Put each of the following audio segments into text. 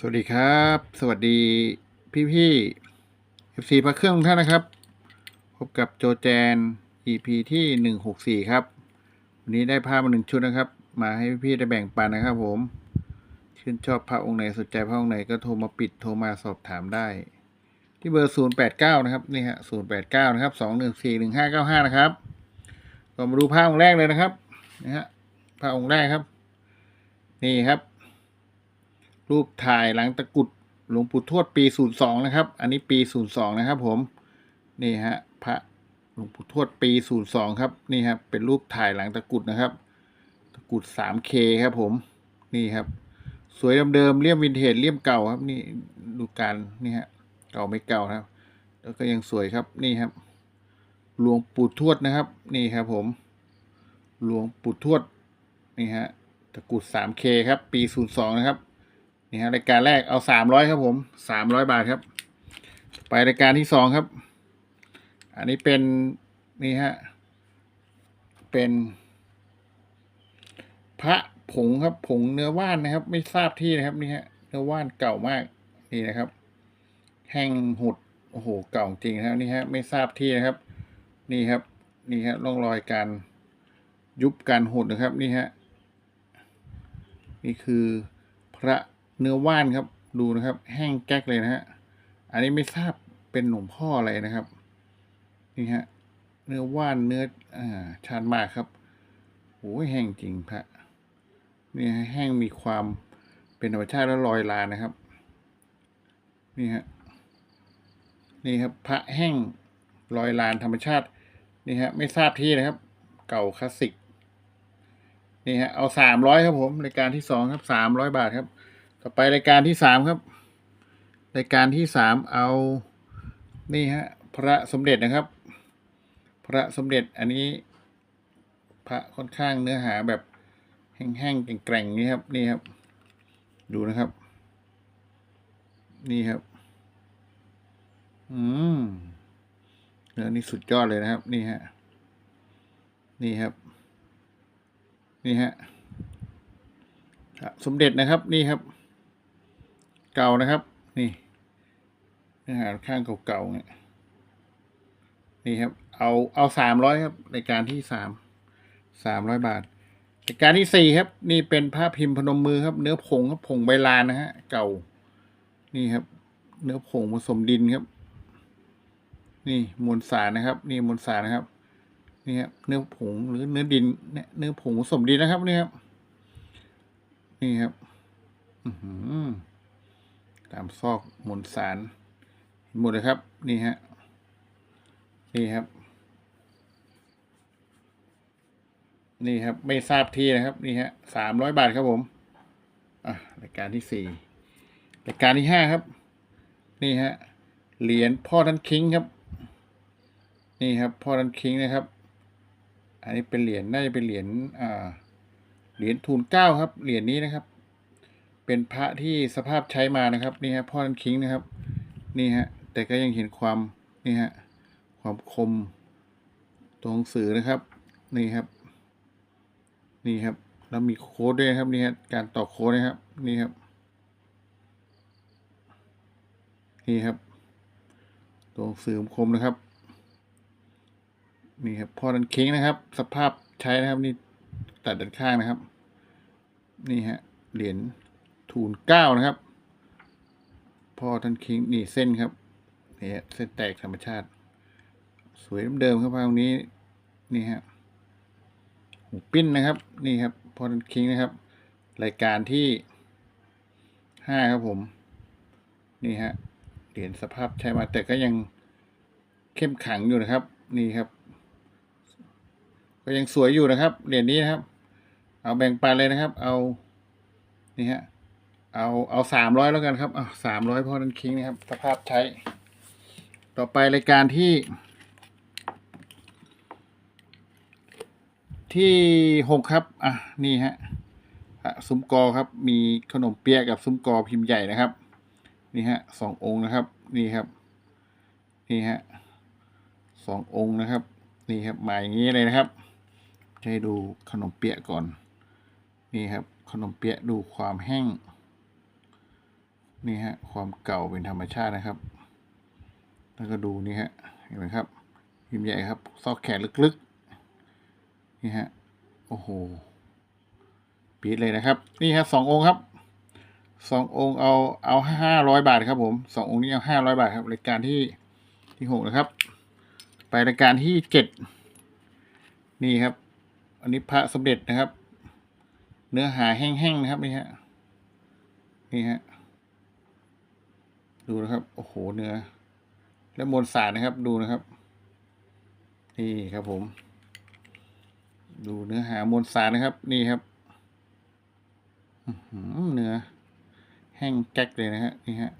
สวัสดีครับ สวัสดีพี่พี่ๆ FC พระเครื่องท่านนะครับ พบกับโจแจน EP ที่หนึ่งหกสี่ครับ วันนี้ได้ภาพมาหนึ่งชุดนะครับ มาให้พี่ๆได้แบ่งปันนะครับผม ชื่นชอบพระองค์ไหนสนใจพระองค์ไหนก็โทรมาปิดโทรมาสอบถามได้ ที่เบอร์ศูนย์แปดเก้านะครับนี่ฮะศูนย์แปดเก้านะครับสองหนึ่งสี่หนึ่งห้าเก้าห้านะครับก็มาดูภาพองค์แรกเลยนะครับนะฮะภาพองค์แรกครับ นี่ครับ รูปถ่ายหลังตะกุดหลวงปู่ทวดปี 02 นะครับ อันนี้ปี 02 นะครับผม นี่ฮะพระหลวงปู่ทวดปี 02 ครับ นี่ครับเป็นรูปถ่ายหลังตะกุดนะครับ ตะกุด 3K ครับผม นี่ครับ สวยเดิมๆเลี่ยมวินเทจเลี่ยมเก่าครับ นี่ดูการนี่ฮะ เก่าไม่เก่าครับ แล้วก็ยังสวยครับ นี่ครับ หลวงปู่ทวดนะครับ นี่ครับผม หลวงปู่ทวด นี่ฮะ ตะกุด 3K ครับ ปี 02 นะครับ นี่ฮะรายการแรกเอาสามร้อยครับผมสามร้อยบาทครับ ไปรายการที่สองครับ อันนี้เป็นนี่ฮะเป็น พระผงครับ ผงเนื้อว่านนะครับ ไม่ทราบที่นะครับนี่ฮะเนื้อว่านเก่ามากนี่นะครับ แห้งหดโอ้โหเก่าจริงนะครับนี่ฮะไม่ทราบที่นะครับ นี่ครับ นี่ฮะร่องรอยการยุบการหดนะครับ นี่ฮะนี่คือพระ เนื้อว่านครับ ดูนะครับ แห้งแก๊กเลยนะฮะ อันนี้ไม่ทราบเป็นหลวงพ่ออะไรนะครับ นี่ฮะ เนื้อว่านเนื้ออ่าชาญมากครับโอ้ยแห้งจริงพระนี่ฮะแห้งมีความเป็นธรรมชาติแล้วลอยลานนะครับ นี่ฮะนี่ครับ พระแห้งลอยลานธรรมชาตินี่ฮะไม่ทราบที่นะครับ เก่าคลาสสิกนี่ฮะเอาสามร้อยครับผมรายการที่สองครับสามร้อยบาทครับ ต่อไปรายการที่สามครับ รายการที่สามเอา นี่ฮะ พระสมเด็จนะครับ พระสมเด็จอันนี้ พระค่อนข้างเนื้อหาแบบแห้งๆแกร่งๆนี่ครับ นี่ครับ ดูนะครับ นี่ครับ อืมเนื้อนี่สุดยอดเลยนะครับ นี่ฮะ นี่ครับ นี่ฮะพระสมเด็จนะครับ นี่ครับ เก่านะครับ นี่เนื้อหาข้างเก่าๆเนี่ยนี่ครับ เอาเอาสามร้อยครับรายการที่สามสามร้อยบาทรายการที่สี่ครับ นี่เป็นภาพพิมพ์พนมมือครับ เนื้อผงครับผงใบลานนะฮะ เก่า นี่ครับ เนื้อผงผสมดินครับ นี่มวลสารนะครับ นี่มวลสารนะครับนี่ครับเนื้อผงหรือเนื้อดินเนี่ยเนื้อผงผสมดินนะครับนี่ครับนี่ครับ อือหือ ตามซอกมวลสารหมดเลยครับ นี่ฮะ นี่ครับ นี่ครับ ไม่ทราบที่นะครับ นี่ฮะสามร้อยบาทครับผม อะรายการที่สี่รายการที่ห้าครับ นี่ฮะ เหรียญพ่อท่านคิงครับ นี่ครับ พ่อท่านคิงนะครับ อันนี้เป็นเหรียญ น่าจะเป็นเหรียญ อ่า เหรียญทูลเก้าครับ เหรียญนี้นะครับ เป็นพระที่สภาพใช้มานะครับนี่ฮะพ่อท่านคิงนะครับนี่ฮะแต่ก็ยังเห็นความนี่ฮะความคมตัวหนังสือนะครับนี่ครับ นี่ครับแล้วมีโค้ดด้วยนะครับนี่ฮะการต่อโค้ดนะครับนี่ครับ นี่ครับตัวหนังสือคมนะครับนี่ครับพ่อดันคิงนะครับ สภาพใช้นะครับนี่ตัดด้านข้างนะครับ นี่ฮะเหรียญ ทูลเก้านะครับ พ่อท่านคิงนี่เส้นครับนี่ฮะเส้นแตกธรรมชาติ สวยเดิมครับตรงนี้นี่ฮะหูปิ้นนะครับ นี่ครับพ่อท่านคิงนะครับ รายการที่ห้าครับผม นี่ฮะเหรียญสภาพใช้มาแต่ก็ยังเข้มขังอยู่นะครับ นี่ครับ ก็ยังสวยอยู่นะครับเหรียญนี้นะครับ เอาแบ่งปันเลยนะครับ เอานี่ฮะ เอาเอาสามร้อยแล้วกันครับเอาสามร้อยพอนันคิงนะครับ สภาพใช้ ต่อไปรายการที่ ที่หกครับ อะ นี่ฮะซุ้มกอครับ มีขนมเปี๊ยะกับซุ้มกอพิมพ์ใหญ่นะครับ นี่ฮะสององค์นะครับ นี่ครับ นี่ฮะสององค์นะครับ นี่ครับมาอย่างนี้เลยนะครับให้ดูขนมเปี๊ยะก่อน นี่ครับ ขนมเปี๊ยะดูความแห้ง นี่ฮะความเก่าเป็นธรรมชาตินะครับ แล้วก็ดูนี่ฮะเห็นไหมครับพิมพ์ใหญ่ครับซอกแขนลึกๆนี่ฮะโอ้โหปีดเลยนะครับ นี่ฮะสององค์ครับสององค์เอาเอาห้าร้อยบาทครับผมสององค์นี้เอาห้าร้อยบาทครับรายการที่ที่หกนะครับ ไปรายการที่เจ็ดนี่ครับ อันนี้พระสมเด็จนะครับ เนื้อหาแห้งๆนะครับนี่ฮะนี่ฮะ ดูนะครับ โอ้โหเนื้อ และมวลสารนะครับ ดูนะครับ นี่ครับผม ดูเนื้อหามวลสารนะครับ นี่ครับอื้อหือเนื้อ แห้งแก๊กเลยนะฮะ นี่ฮะ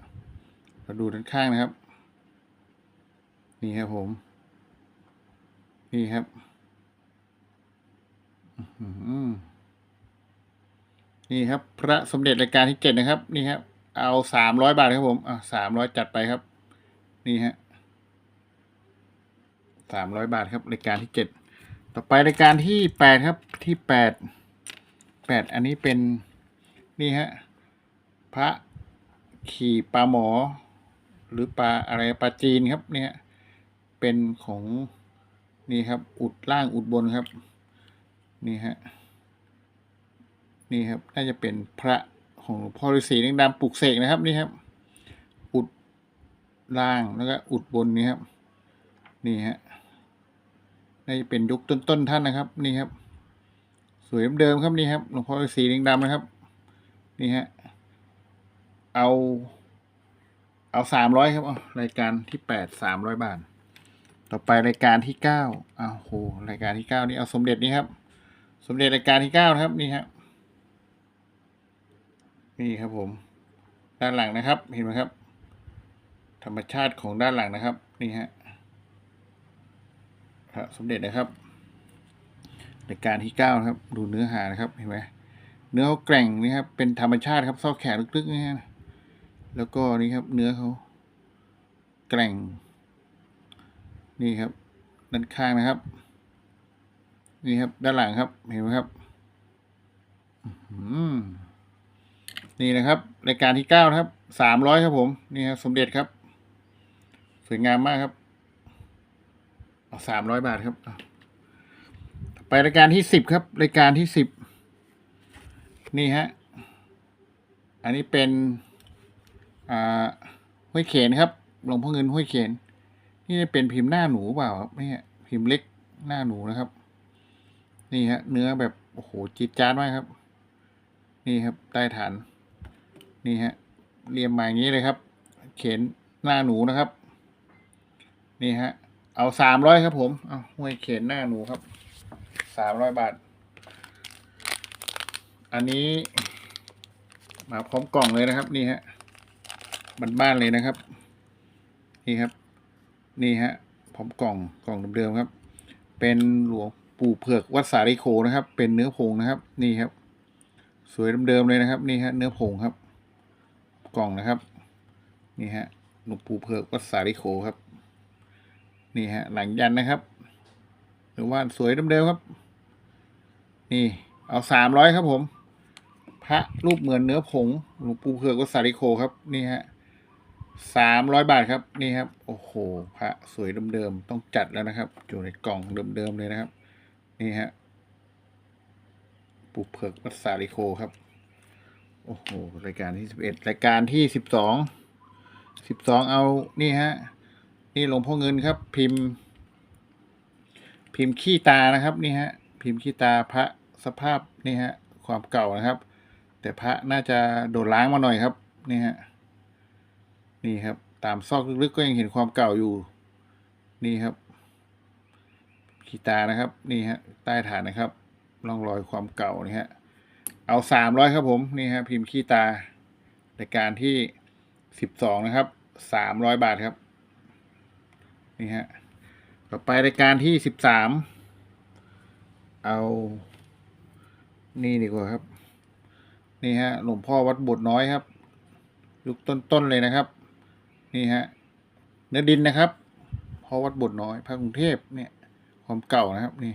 เราดูด้านข้างนะครับ นี่ครับผม นี่ครับอื้อหือนี่ครับ พระสมเด็จรายการที่เจ็ดนะครับ นี่ครับ เอาสามร้อยบาทครับผม อะสามร้อยจัดไปครับ นี่ฮะสามร้อยบาทครับรายการที่เจ็ดต่อไปรายการที่แปดครับที่แปดแปดอันนี้เป็นนี่ฮะพระขี่ปลาหมอ หรือปลาอะไรปลาจีนครับเนี่ยเป็นของนี่ครับ อุดล่างอุดบนครับ นี่ฮะนี่ครับน่าจะเป็นพระ หลวงพ่อฤาษีลิงดำปลุกเสกนะครับนี่ครับ อุดล่างแล้วก็อุดบนนี่ครับ นี่ฮะน่าจะเป็นยุคต้นๆท่านนะครับ นี่ครับ สวยเดิมครับนี่ครับหลวงพ่อฤาษีลิงดำนะครับ นี่ฮะเอา เอาสามร้อยครับรายการที่แปดสามร้อยบาท ต่อไปรายการที่เก้าอ้าวโหรายการที่เก้านี่เอาสมเด็จนี่ครับ สมเด็จรายการที่เก้านะครับนี่ครับ นี่ครับผม ด้านหลังนะครับ เห็นไหมครับ ธรรมชาติของด้านหลังนะครับ นี่ฮะพระสมเด็จนะครับรายการที่เก้านะครับ ดูเนื้อหานะครับเห็นไหมเนื้อเขาแกร่งนี่ครับ เป็นธรรมชาติครับซอกแขนลึกๆนี่ฮะแล้วก็นี่ครับ เนื้อเขาแกร่ง นี่ครับ ด้านข้างนะครับ นี่ครับ ด้านหลังครับ เห็นไหมครับ อืม นี่นะครับรายการที่เก้านะครับสามร้อยครับผมนี่ครับสมเด็จครับ สวยงามมากครับเอาสามร้อยบาทครับไปรายการที่สิบครับ รายการที่สิบนี่ฮะอันนี้เป็นอ่าห้วยเขนครับหลวงพ่อเงินห้วยเขนนี่เป็นพิมพ์หน้าหนูเปล่าครับนี่พิมพ์เล็กหน้าหนูนะครับ นี่ฮะเนื้อแบบโอ้โหจิตจานมากครับ นี่ครับใต้ฐาน นี่ฮะเรียมมาอย่างนี้เลยครับ เขียนหน้าหนูนะครับ นี่ฮะเอาสามร้อยครับ ผมเอาห้วยเขียนหน้าหนูครับสามร้อยบาท อันนี้ มาพร้อมกล่องเลยนะครับ นี่ฮะบ้านๆเลยนะครับ นี่ครับ นี่ฮะพร้อมกล่องกล่องเดิมๆครับ เป็นหลวงปู่เผือกวัดสาริโคนะครับ เป็นเนื้อผงนะครับ นี่ครับ สวยเดิมๆเลยนะครับ นี่ฮะเนื้อผงครับ กล่องนะครับ นี่ฮะหลวงปู่เผือกวัดสาริโคครับ นี่ฮะ หลังยันนะครับ หรือว่าสวยเดิมๆครับ นี่ เอาสามร้อยครับผม พระรูปเหมือนเนื้อผงหลวงปู่เผือกวัดสาริโคครับ นี่ฮะสามร้อยบาทครับ นี่ครับ โอ้โห พระสวยเดิมๆต้องจัดแล้วนะครับ อยู่ในกล่องเดิมๆเลยนะครับ นี่ฮะ ปู่เผือกวัดสาริโคครับ โอ้โห รายการที่สิบเอ็ดรายการที่สิบสอง สิบสองเอานี่ฮะ นี่หลวงพ่อเงินครับ พิมพ์ พิมพ์ขี้ตานะครับ นี่ฮะ พิมพ์ขี้ตาพระสภาพนี่ฮะ ความเก่านะครับ แต่พระน่าจะโดนล้างมาหน่อยครับ นี่ฮะ นี่ครับ ตามซอกลึกๆก็ยังเห็นความเก่าอยู่ นี่ครับขีตานะครับ นี่ฮะ ใต้ฐานนะครับร่องรอยความเก่านี่ฮะ เอาสามร้อยครับผมนี่ฮะพิมพ์ขี้ตารายการที่สิบสองนะครับสามร้อยบาทครับนี่ฮะต่อไปรายการที่สิบสามเอานี่ดีกว่าครับ นี่ฮะหลวงพ่อวัดบทน้อยครับ ยุคต้นๆเลยนะครับ นี่ฮะเนื้อดินนะครับพ่อวัดบทน้อยพระกรุงเทพเนี่ยความเก่านะครับ นี่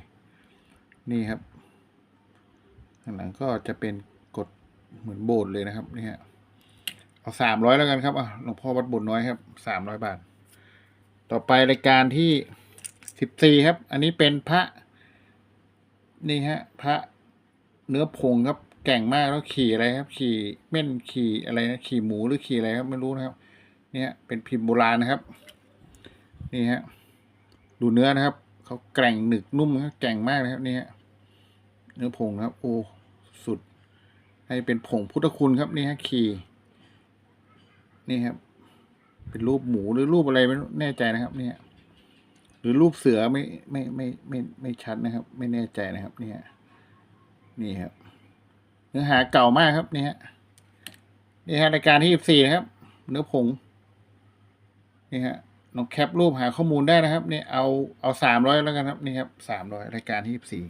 นี่ครับ ข้างหลังก็จะเป็นกดเหมือนโบสเลยนะครับนี่ฮะเอาสามร้อยแล้วกันครับอะหลวงพ่อวัดบุญน้อยครับสามร้อยบาท ต่อไปรายการที่สิบสี่ครับ อันนี้เป็นพระ นี่ฮะ พระเนื้อผงครับ แก่งมากแล้วขี่อะไรครับ ขี่เม่นขี่อะไรนะขี่หมูหรือขี่อะไรครับไม่รู้นะครับ เนี่ยเป็นพิมพ์โบราณนะครับ นี่ฮะดูเนื้อนะครับเขาแกร่งหนึกนุ่มครับแกร่งมากนะครับนี่ฮะ เนื้อผงนะครับ โอ้ สุด ให้เป็นผงพุทธคุณครับนี่ฮะขี่นี่ครับ เป็นรูปหมูหรือรูปอะไรไม่แน่ใจนะครับ เนี่ย หรือรูปเสือไม่ไม่ไม่ไม่ไม่ชัดนะครับ ไม่แน่ใจนะครับ เนี่ย นี่ครับ เนื้อหาเก่ามากครับนี่ฮะนี่ฮะรายการที่สี่นะครับ เนื้อผงนี่ฮะลองแคปรูปหาข้อมูลได้นะครับนี่เอาเอาสามร้อยแล้วกันครับนี่ครับสามร้อยรายการที่สี่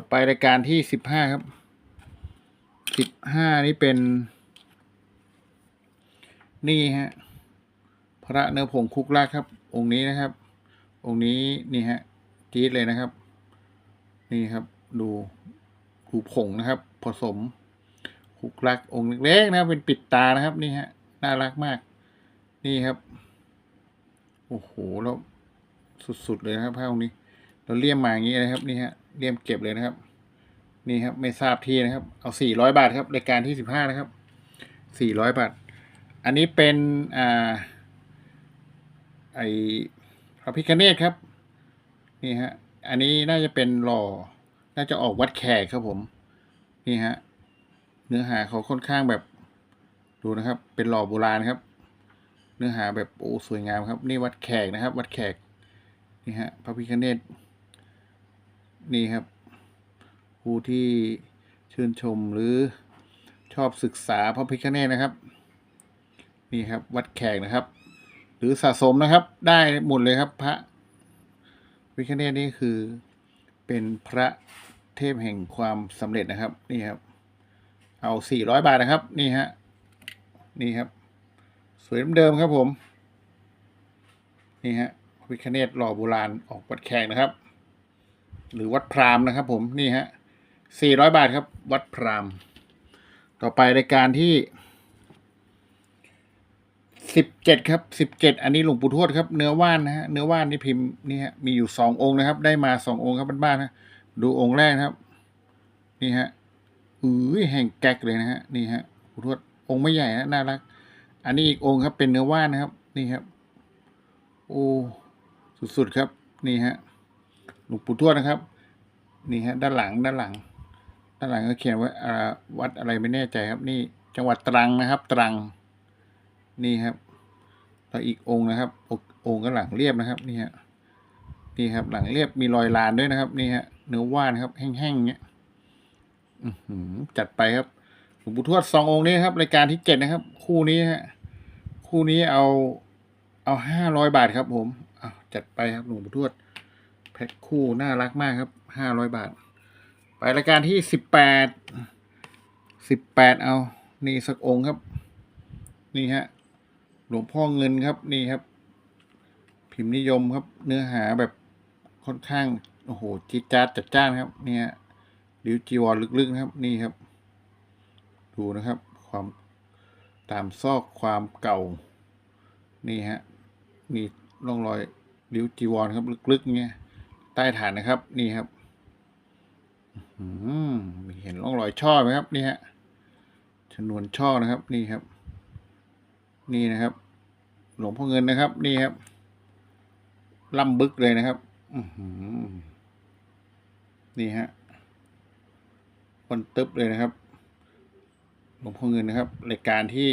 ต่อไปรายการที่สิบห้าครับสิบห้านี่เป็น นี่ฮะพระเนื้อผงคุกลากครับ องค์นี้นะครับ องค์นี้นี่ฮะจี๊ดเลยนะครับ นี่ครับ ดูดูผงนะครับ ผสมคุกลักองค์เล็กๆนะครับเป็นปิดตานะครับ นี่ฮะน่ารักมาก นี่ครับโอ้โหแล้วสุดๆเลยนะครับภาพนี้ เราเลี่ยมมาอย่างนี้นะครับ นี่ฮะ เลี่ยมเก็บเลยนะครับ นี่ครับไม่ทราบที่นะครับ เอาสี่ร้อยบาทครับรายการที่สิบห้านะครับสี่ร้อยบาท อันนี้เป็นอ่าไอพระพิคเนตครับ นี่ฮะอันนี้น่าจะเป็นหล่อ น่าจะออกวัดแขกครับผม นี่ฮะเนื้อหาเขาค่อนข้างแบบดูนะครับ เป็นหล่อโบราณครับ เนื้อหาแบบโอ้สวยงามครับ นี่วัดแขกนะครับ วัดแขกนี่ฮะพระพิคเนต นี่ครับผู้ที่ชื่นชมหรือชอบศึกษาพระพิคเนตนะครับ นี่ครับวัดแขกนะครับ หรือสะสมนะครับ ได้หมดเลยครับ พระพิคเนตนี่คือเป็นพระเทพแห่งความสำเร็จนะครับ นี่ครับ เอาสี่ร้อยบาทนะครับ นี่ฮะนี่ครับ สวยเดิมครับผม นี่ฮะพระพิคเนตหล่อโบราณออกวัดแขกนะครับ หรือวัดพรามนะครับ ผมนี่ฮะสี่ร้อยบาทครับ วัดพราม ต่อไปรายการที่สิบเจ็ดครับสิบเจ็ดอันนี้หลวงปู่ทวดครับ เนื้อว่านนะฮะเนื้อว่านนี่พิมพ์นี่ฮะมีอยู่สององค์นะครับ ได้มาสององค์ครับบ้านๆนะดูองค์แรกนะครับ นี่ฮะอุ้ยแห่งแก๊กเลยนะฮะนี่ฮะหลวงปู่ทวดองค์ไม่ใหญ่นะน่ารัก อันนี้อีกองค์ครับเป็นเนื้อว่านนะครับ นี่ครับ โอ้สุดๆครับ นี่ฮะ หลวงปู่ทวดนะครับ นี่ฮะด้านหลังด้านหลัง ด้านหลังก็เขียนว่าวัดอะไรไม่แน่ใจครับ นี่จังหวัดตรังนะครับ ตรัง นี่ครับแล้วอีกองค์นะครับ องค์ก็หลังเรียบนะครับนี่ฮะนี่ครับ หลังเรียบมีรอยลานด้วยนะครับนี่ฮะเนื้อว่านครับ แห้งๆเนี้ยหือจัดไปครับหลวงปู่ทวดสององค์นี้ครับรายการที่เจ็ดนะครับ คู่นี้ฮะคู่นี้เอาเอาห้าร้อยบาทครับ ผมอ้าวจัดไปครับหลวงปู่ทวด พ็คคู่น่ารักมากครับห้าร้อยบาท ไปรายการที่สิบแปดสิบแปดเอา นี่สักองค์ครับ นี่ฮะ หลวงพ่อเงินครับนี่ครับ พิมพ์นิยมครับ เนื้อหาแบบค่อนข้าง โอ้โหจิดจาดจัดจ้านครับ เนี่ยริ้วจีวรลึกๆนะครับ นี่ครับ ดูนะครับ ความตามซอกความเก่า นี่ฮะ มีร่องรอยริ้วจีวรครับ ลึกๆเงี้ย ต้ฐานนะครับ นี่ครับอืมมีเห็นร่องรอยช่อไหมครับ นี่ฮะชนวนช่อนะครับ นี่ครับ นี่นะครับ หลวงพ่อเงินนะครับ นี่ครับล่ำบึกเลยนะครับอือหือนี่ฮะคนตึ๊บเลยนะครับ หลวงพ่อเงินนะครับรายการที่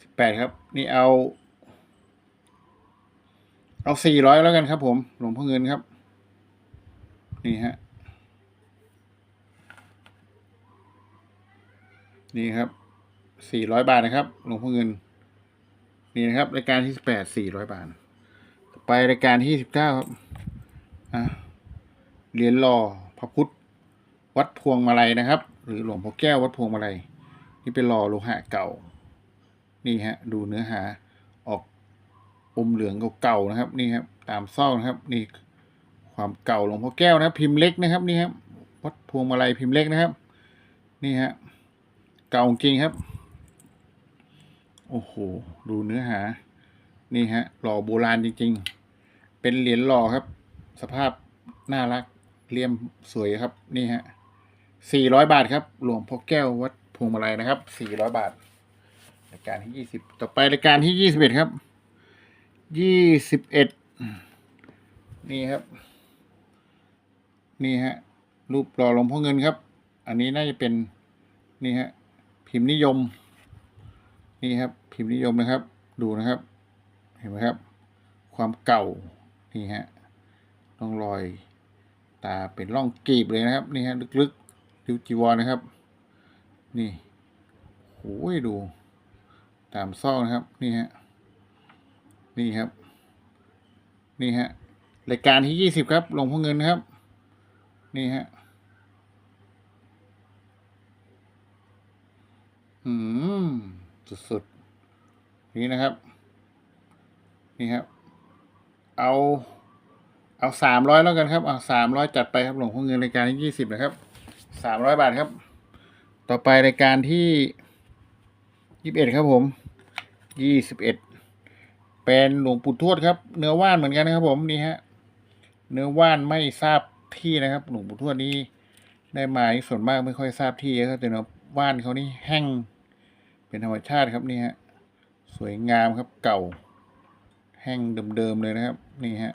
สิบแปดครับ นี่เอา เอาสี่ร้อยแล้วกันครับ ผม หลวงพ่อเงินครับ นี่ฮะ นี่ครับสี่ร้อยบาทนะครับ หลวงพ่อเงิน นี่นะครับรายการที่สิบแปดสี่ร้อยบาท ไปรายการที่สิบเก้าครับอะเหรียญหล่อพระพุทธ วัดพวงมาลัยนะครับ หรือหลวงพ่อแก้ววัดพวงมาลัยนี่เป็นหล่อโลหะเก่า นี่ฮะ ดูเนื้อหาออกอมเหลืองเก่าๆนะครับ นี่ครับ ตามซอกนะครับ นี่ ความเก่าหลวงพ่อแก้วนะพิมพ์เล็กนะครับนี่ครับวัดพวงมาลัยพิมพ์เล็กนะครับ นี่ฮะเก่าจริงครับ โอ้โหดูเนื้อหา นี่ฮะหล่อโบราณจริง ๆ เป็นเหรียญหล่อครับ สภาพน่ารักเลี่ยมสวยครับนี่ฮะสี่ร้อยบาทครับหลวงพ่อแก้ววัดพวงมาลัยนะครับสี่ร้อยบาทรายการที่ยี่สิบต่อไปรายการที่ยี่สิบเอ็ดครับยี่สิบเอ็ดนี่ครับ นี่ฮะรูปหล่อหลวงพ่อเงินครับ อันนี้น่าจะเป็นนี่ฮะพิมพ์นิยม นี่ครับ พิมพ์นิยมนะครับ ดูนะครับ เห็นไหมครับ ความเก่านี่ฮะร่องรอย ตาเป็นร่องกรีบเลยนะครับ นี่ฮะลึกๆริ้วจีวรนะครับ นี่โอ้ยดู ตามซอกนะครับ นี่ฮะนี่ครับ นี่ฮะรายการที่ยี่สิบครับหลวงพ่อเงินครับ นี่ฮะอืม สุดๆนี่นะครับ นี่ครับ เอา เอาสามร้อยแล้วกันครับ เอาสามร้อยจัดไปครับหลวงพ่อเงินรายการที่ยี่สิบนะครับสามร้อยบาทครับ ต่อไปรายการที่ยี่สิบเอ็ดครับผมยี่สิบเอ็ดเป็นหลวงปู่ทวดครับ เนื้อว่านเหมือนกันนะครับผมนี่ฮะ เนื้อว่านไม่ทราบ ที่นะครับ หลวงปู่ทวดนี้ได้มานี่ส่วนมากไม่ค่อยทราบที่ครับแต่เนื้อว่านเขานี่แห้งเป็นธรรมชาติครับนี่ฮะสวยงามครับเก่า แห้งเดิมๆเลยนะครับ นี่ฮะ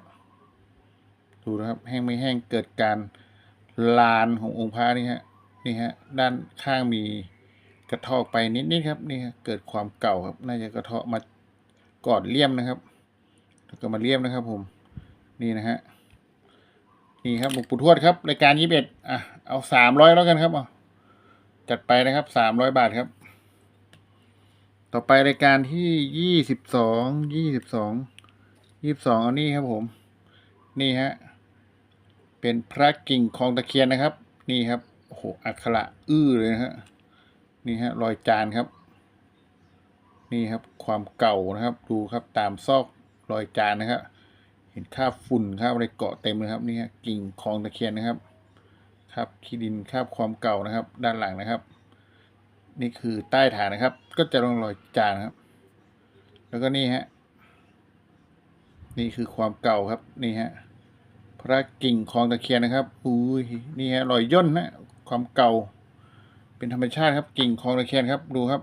ดูนะครับ แห้งไม่แห้งเกิดการลานขององค์พระนี่ฮะนี่ฮะด้านข้างมีกระเทอกไปนิดๆครับนี่ฮะเกิดความเก่าครับ น่าจะกระเทาะมากอนเลี่ยมนะครับแล้วก็มาเลี่ยมนะครับ ผม นี่นะฮะ นี่ครับหลวงปู่ทวดครับรายการยี่สิบเอ็ดอะเอาสามร้อยแล้วกันครับเอาจัดไปนะครับสามร้อยบาทครับ ต่อไปรายการที่ยี่สิบสองยี่สิบสองยี่สิบสองเอานี่ครับผม นี่ฮะเป็นพระกิ่งคลองตะเคียนนะครับ นี่ครับโอ้โหอักขระอื้อเลยนะฮะนี่ฮะรอยจานครับ นี่ครับความเก่านะครับ ดูครับตามซอกรอยจานนะครับ เห็นคราบฝุ่นคราบอะไรเกาะเต็มเลยครับนี่ฮะกิ่งคลองตะเคียนนะครับครับขี้ดินคาบความเก่านะครับ ด้านหลังนะครับ นี่คือใต้ฐานนะครับ ก็จะลองรอยจานครับ แล้วก็นี่ฮะนี่คือความเก่าครับนี่ฮะพระกิ่งคลองตะเคียนนะครับอุ้ยนี่ฮะรอยย่นนะความเก่า เป็นธรรมชาติครับ กิ่งคลองตะเคียนครับ ดูครับ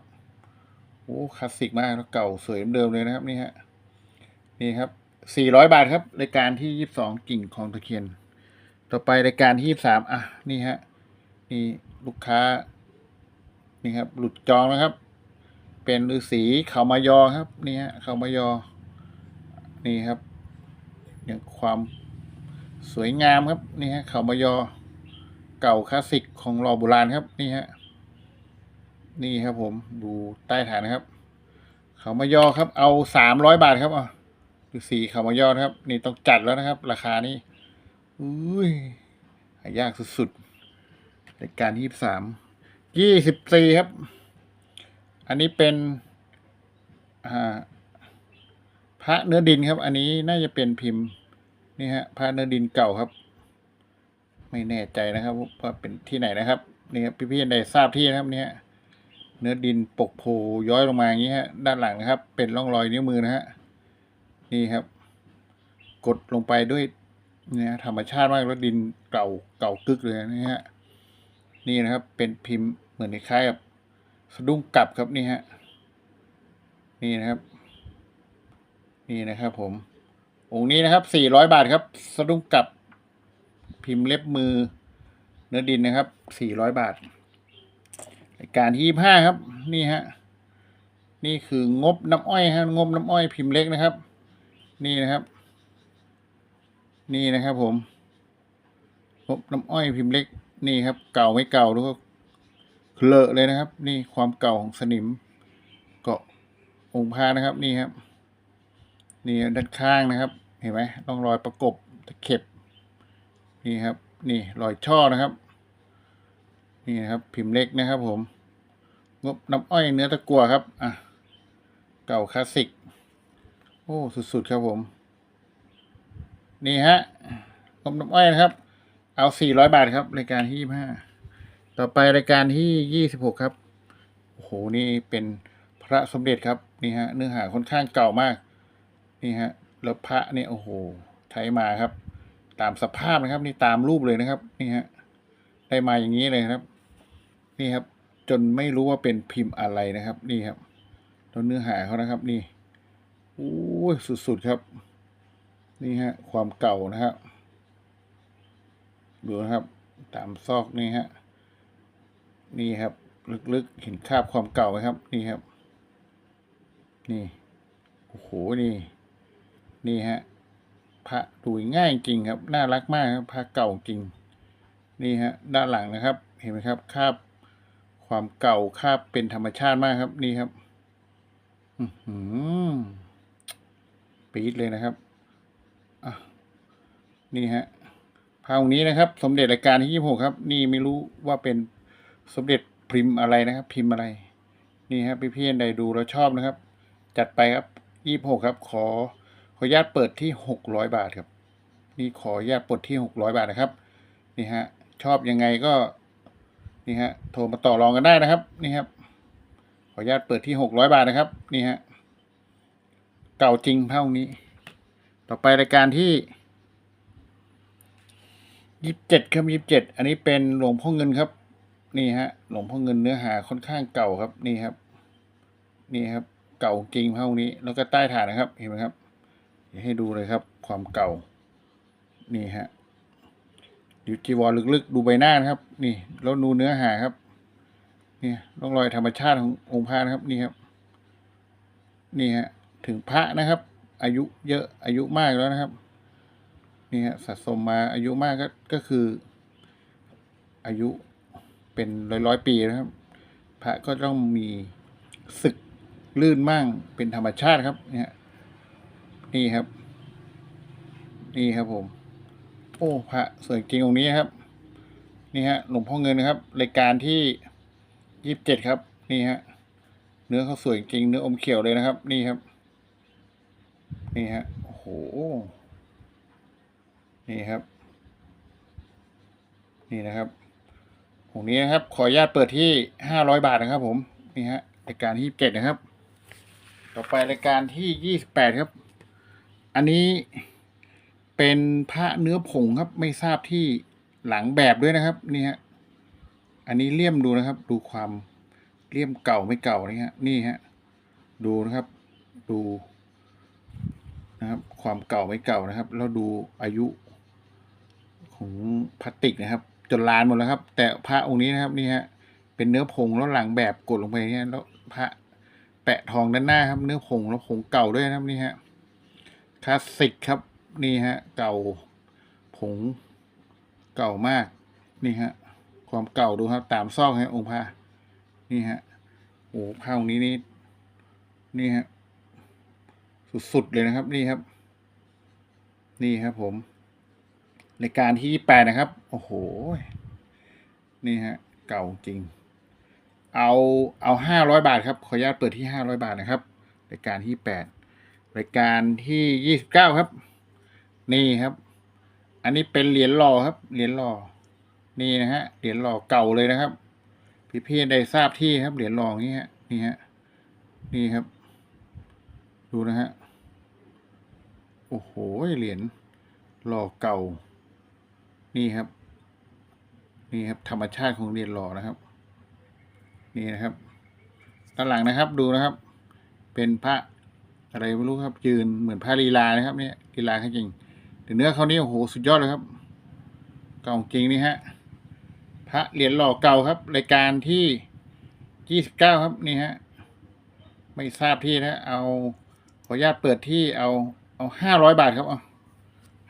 โอ้คลาสสิกมากแล้วเก่าสวยเหมือนเดิมเลยนะครับ นี่ฮะนี่ครับ สี่ร้อยบาทครับ รายการที่ยี่สิบสองกิ่งคลองตะเคียน ต่อไปรายการที่ยี่สิบสามอะ นี่ฮะ นี่ลูกค้า นี่ครับ หลุดจองนะครับ เป็นฤาษีเขามายอครับ นี่ฮะเขามายอ นี่ครับ อย่างความสวยงามครับ นี่ฮะเขามายอ เก่าคลาสสิกของรอโบราณครับ นี่ฮะ นี่ครับผม ดูใต้ฐานนะครับ เขามายอครับ เอาสามร้อยบาทครับอะ ฤาษีเขามายอนะครับ นี่ต้องจัดแล้วนะครับ ราคานี้อุ้ยหายากสุดๆรายการที่สามยี่สิบสี่ครับ อันนี้เป็นพระเนื้อดินครับ อันนี้น่าจะเป็นพิมพ์นี่ฮะพระเนื้อดินเก่าครับ ไม่แน่ใจนะครับว่าเป็นที่ไหนนะครับนี่ครับพี่ๆได้ทราบที่นะครับเนี่ยเนื้อดินปกโผย้อยลงมาอย่างนี้ฮะด้านหลังนะครับ เป็นร่องรอยนิ้วมือนะฮะ นี่ครับ กดลงไปด้วยเนี่ยธรรมชาติมากแล้วดินเก่าเก่ากึกเลยนี่ฮะนี่นะครับ เป็นพิมพ์เหมือนคล้ายกับสะดุ้งกลับครับนี่ฮะนี่นะครับ นี่นะครับผมองค์นี้นะครับสี่ร้อยบาทครับ สะดุ้งกลับ พิมพ์เล็บมือ เนื้อดินนะครับสี่ร้อยบาทรายการที่ยี่ห้าครับ นี่ฮะนี่คืองบน้ำอ้อยฮะงบน้ำอ้อยพิมพ์เล็กนะครับ นี่นะครับ นี่นะครับผมงบน้ำอ้อยพิมพ์เล็กนี่ครับ เก่าไม่เก่าดูก็เลอะเลยนะครับ นี่ความเก่าของสนิมเกาะองค์พระนะครับ นี่ครับ นี่ด้านข้างนะครับ เห็นไหมต้องรอยประกบตะเข็บ นี่ครับ นี่รอยช่อนะครับ นี่นะครับพิมพ์เล็กนะครับ ผม งบน้ำอ้อยเนื้อตะกัวครับ อะ เก่าคลาสสิก อ้สุด ๆ ครับผม นี่ฮะงบน้ำอ้อยนะครับ เอาสี่ร้อยบาทครับ รายการที่ยี่ห้าต่อไปรายการที่ยี่สิบหกครับโอ้โหนี่เป็นพระสมเด็จครับนี่ฮะเนื้อหาค่อนข้างเก่ามาก นี่ฮะแล้วพระเนี่ยโอ้โหใช้มาครับ ตามสภาพนะครับ นี่ตามรูปเลยนะครับ นี่ฮะได้มาอย่างนี้เลยครับ นี่ครับ จนไม่รู้ว่าเป็นพิมพ์อะไรนะครับ นี่ครับแล้วเนื้อหาเขานะครับ นี่ โอ้ยสุดๆครับ นี่ฮะ ความเก่านะครับดูนะครับ ตามซอกนี่ฮะ นี่ครับ ลึกๆ เห็นคราบความเก่าไหมครับ นี่ครับ นี่ โอ้โห นี่ นี่ฮะ พระดูง่ายจริงครับ น่ารักมากครับ พระเก่าจริง นี่ฮะ ด้านหลังนะครับ เห็นไหมครับ คราบความเก่าคราบเป็นธรรมชาติมากครับ นี่ครับ อือหือ ปี๊ดเลยนะครับอะนี่ฮะพระองค์นี้นะครับ สมเด็จรายการที่ยี่หกครับ นี่ไม่รู้ว่าเป็นสมเด็จพิมพ์อะไรนะครับ พิมพ์อะไร นี่ครับพี่ๆใดดูแล้วชอบนะครับ จัดไปครับยี่หกครับ ขอขออนุญาตเปิดที่หกร้อยบาทครับ นี่ขออนุญาตปิดที่หกร้อยบาทนะครับ นี่ฮะชอบยังไงก็นี่ฮะโทรมาต่อรองกันได้นะครับ นี่ครับขออนุญาตเปิดที่หกร้อยบาทนะครับ นี่ฮะ เก่าจริงพระองนี้ ต่อไปรายการที่ยี่สิบเจ็ดครับยี่สิบเจ็ดอันนี้เป็นหลวงพ่อเงินครับ นี่ฮะ หลวงพ่อเงินเนื้อหาค่อนข้างเก่าครับ นี่ครับ นี่ครับ เก่าจริงเท่านี้ แล้วก็ใต้ฐานนะครับ เห็นไหมครับเดี๋ยวให้ดูเลยครับ ความเก่า นี่ฮะดูจีวรลึกๆ ดูใบหน้านะครับ นี่ แล้วดูเนื้อหาครับนี่ร่องรอยธรรมชาติขององค์พระนะครับ นี่ครับ นี่ฮะ ถึงพระนะครับ อายุเยอะอายุมากแล้วนะครับนี่ฮะสะสมมาอายุมากก็ก็คือ อายุเป็นร้อยร้อยปีนะครับ พระก็ต้องมีศึกลื่นมั่งเป็นธรรมชาติครับเนี่ยนี่ครับ นี่ครับผม โอ้พระสวยจริงองนี้ครับ นี่ฮะหลวงพ่อเงินนะครับรายการที่ยี่สิบเจ็ดครับ นี่ฮะเนื้อเขาสวยจริงเนื้ออมเขียวเลยนะครับ นี่ครับ นี่ฮะโอ้โห นี่ครับ นี่นะครับองนี้นะครับ ขออนุญาตเปิดที่ห้าร้อยบาทนะครับผมนี่ฮะรายการที่เจ็ดนะครับ ต่อไปรายการที่ยี่สิบแปดครับ อันนี้เป็นพระเนื้อผงครับ ไม่ทราบที่หลังแบบด้วยนะครับ นี่ฮะอันนี้เลี่ยมดูนะครับ ดูความเลี่ยมเก่าไม่เก่านี่ฮะนี่ฮะดูนะครับ ดู นะครับ ความเก่าไม่เก่านะครับแล้วดูอายุของพลาสติกนะครับ จนลานหมดแล้วครับ แต่พระองค์นี้นะครับนี่ฮะเป็นเนื้อผงแล้วหลังแบบกดลงไปเนี่ยแล้วพระแปะทองด้านหน้าครับ เนื้อผงแล้วผงเก่าด้วยนะครับนี่ฮะคลาสสิกครับนี่ฮะเก่าผงเก่ามากนี่ฮะความเก่าดูครับ ตามซอกฮะองค์พระนี่ฮะโอ้พระองค์นี้นี่นี่ฮะ สุดๆเลยนะครับนี่ครับ นี่ครับผมรายการที่แปดนะครับ โอ้โห นี่ฮะ เก่าจริง เอาเอาห้าร้อยบาทครับ ขออนุญาตเปิดที่ห้าร้อยบาทนะครับรายการที่แปดรายการที่ยี่สิบเก้าครับ นี่ครับ อันนี้เป็นเหรียญหล่อครับ เหรียญหล่อ นี่นะฮะ เหรียญหล่อเก่าเลยนะครับ พี่พี่ๆได้ทราบที่ครับ เหรียญหล่องนี้ฮะ นี่ฮะ นี่ครับ ดูนะฮะ โอ้โห เหรียญหล่อเก่า นี่ครับ นี่ครับ ธรรมชาติของเหรียญหล่อนะครับ นี่นะครับ ด้านหลังนะครับ ดูนะครับ เป็นพระอะไรไม่รู้ครับ ยืนเหมือนพระลีลานะครับ เนี่ยลีลาเขาจริงแต่เนื้อเขานี่โอ้โห สุดยอดเลยครับ เก่าจริงนี่ฮะ พระเหรียญหล่อเก่าครับ รายการที่ยี่สิบเก้าครับ นี่ฮะ ไม่ทราบที่นะ เอาขออนุญาตเปิดที่เอา เอาห้าร้อยบาทครับ เอา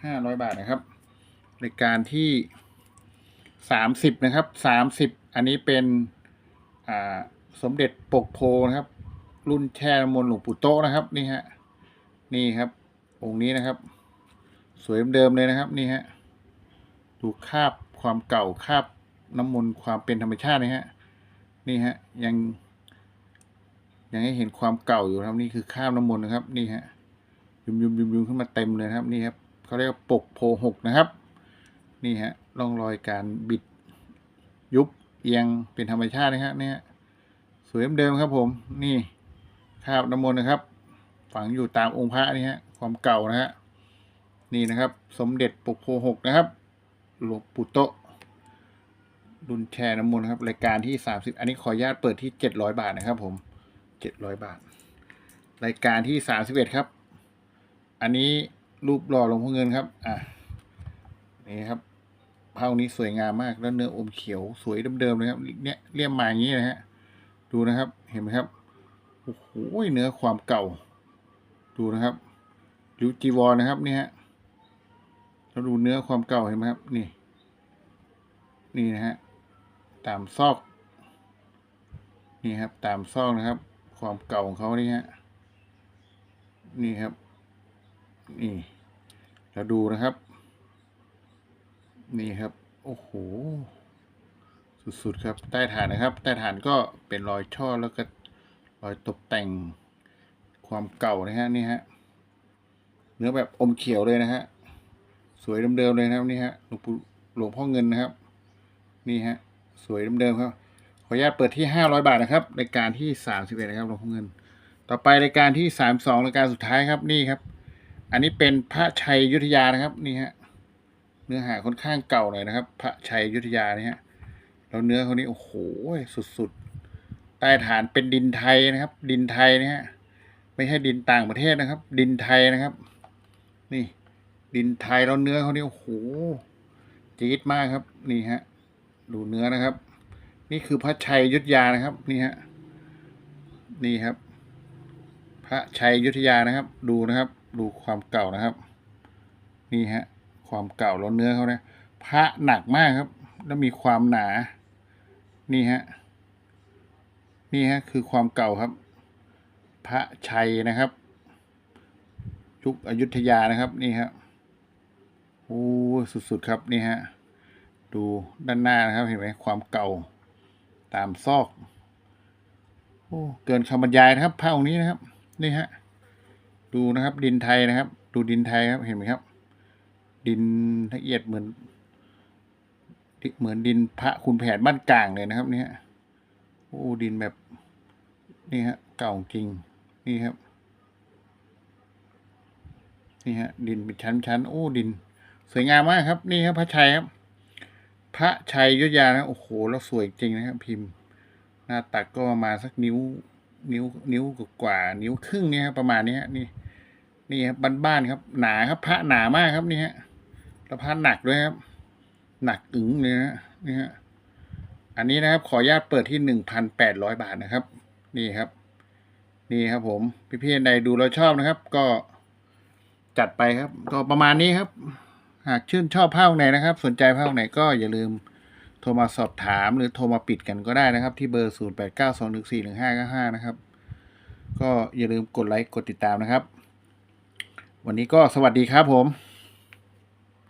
ห้าร้อยบาทนะครับรายการที่สามสิบนะครับสามสิบอันนี้เป็นอ่าสมเด็จปกโพนะครับ รุ่นแช่น้ำมนต์หลวงปู่โตนะครับ นี่ฮะนี่ครับ องค์นี้นะครับ สวยเดิมเลยนะครับ นี่ฮะดูคาบความเก่าคาบน้ำมนต์ความเป็นธรรมชาตินะฮะนี่ฮะยัง ยังให้เห็นความเก่าอยู่นะครับนี่คือคาบน้ำมนต์นะครับ นี่ฮะ ยุมยุมยุมยุมขึ้นมาเต็มเลยครับนี่ครับเขาเรียกว่าปกโพหกนะครับ นี่ฮะร่องรอยการบิดยุบเอียงเป็นธรรมชาตินะฮะเนี่ยสวยเดิมครับผมนี่คาบน้ำมนต์นะครับ ฝังอยู่ตามองค์พระนี่ฮะความเก่านะฮะนี่นะครับ สมเด็จปกโพหกนะครับหลวงปู่โตะรุ่นแชร์น้ำมนต์ครับรายการที่สามสิบอันนี้ขออนุญาตเปิดที่เจ็ดร้อยบาทนะครับ ผมเจ็ดร้อยบาท รายการที่สามสิบเอ็ดครับ อันนี้รูปหล่อหลวงพ่อเงินครับ อะนี่ครับภาพนี้สวยงามมากแล้วเนื้ออมเขียวสวยเดิมๆเลยครับเนี่ยเลี่ยมมาอย่างนี้นะฮะดูนะครับ เห็นไหมครับโอ้โหเนื้อความเก่า ดูนะครับริ้วจีวรนะครับนี่ฮะเราดูเนื้อความเก่าเห็นไหมครับ นี่ นี่นะฮะตามซอก นี่ครับ ตามซอกนะครับ ความเก่าของเขานี่ฮะนี่ครับ นี่ เราดูนะครับ นี่ครับ โอ้โห สุดๆครับ ใต้ฐานนะครับ ใต้ฐานก็เป็นรอยช่อแล้วก็รอยตกแต่งความเก่านะฮะนี่ฮะ เนื้อแบบอมเขียวเลยนะฮะ สวยเดิมๆเลยนะครับนี่ฮะหลวงปู่หลวงพ่อเงินนะครับ นี่ฮะ สวยเดิมๆครับขออนุญาตเปิดที่ห้าร้อยบาทนะครับรายการที่สามสิบเอ็ดนะครับหลวงพ่อเงิน ต่อไปรายการที่สามสองรายการสุดท้ายครับนี่ครับ อันนี้เป็นพระชัยยุทธยานะครับนี่ฮะเนื้อหาค่อนข้างเก่าหน่อยนะครับ พระชัยยุทธยานี่ฮะแล้วเนื้อเขานี่โอ้โหสุดๆใต้ฐานเป็นดินไทยนะครับ ดินไทยนะฮะไม่ใช่ดินต่างประเทศนะครับ ดินไทยนะครับ นี่ ดินไทยแล้วเนื้อเขานี่โอ้โหจี๊ดมากครับ นี่ฮะดูเนื้อนะครับ นี่คือพระชัยยุทธยานะครับ นี่ฮะนี่ครับ พระชัยยุทธยานะครับ ดูนะครับ ดูความเก่านะครับ นี่ฮะ ความเก่าแล้วเนื้อเขาเนี่ยพระหนักมากครับ แล้วมีความหนา นี่ฮะ นี่ฮะ คือความเก่าครับ พระชัยนะครับยุคอยุธยานะครับนี่ฮะโอ้สุดๆครับนี่ฮะดูด้านหน้านะครับเห็นไหมความเก่าตามซอกโอ้เกินคำบรรยายนะครับผ้าองค์นี้นะครับ นี่ฮะ ดูนะครับ ดินไทยนะครับ ดูดินไทยครับเห็นไหมครับ ดินละเอียดเหมือนเหมือนดินพระคุณแผนบ้านกลางเลยนะครับ เนี่ยโอ้ดินแบบนี่ฮะเก่าจริงนี่ครับนี่ฮะดินเป็นชั้นๆโอ้ดิน สวยงามมากครับ นี่ครับพระชัยครับ พระชัยยุธยานะโอ้โหแล้วสวยจริงนะครับ พิมพ์ หน้าตักก็ประมาณสักนิ้ว นิ้วนิ้วกว่า นิ้วครึ่งเนี่ยครับประมาณนี้นี่ นี่ครับบ้านๆครับ หนาครับพระหนามากครับนี่ฮะแล้วพระหนักด้วยครับ หนักอึ๋งเลยนะนี่ฮะอันนี้นะครับ ขออนุญาตเปิดที่หนึ่งพันแปดร้อยบาทนะครับ นี่ครับ นี่ครับ ผมพี่ๆใดดูแล้วชอบนะครับ ก็จัดไปครับ ก็ประมาณนี้ครับ หากชื่นชอบภาคไหนนะครับ สนใจภาคไหนก็อย่าลืม โทรมาสอบถามหรือโทรมาปิดกันก็ได้นะครับ ที่เบอร์ศูนย์แปดเก้าสองหนึ่งสี่หนึ่งห้าเก้าห้านะครับ ก็อย่าลืมกดไลค์กดติดตามนะครับ วันนี้ก็สวัสดีครับผม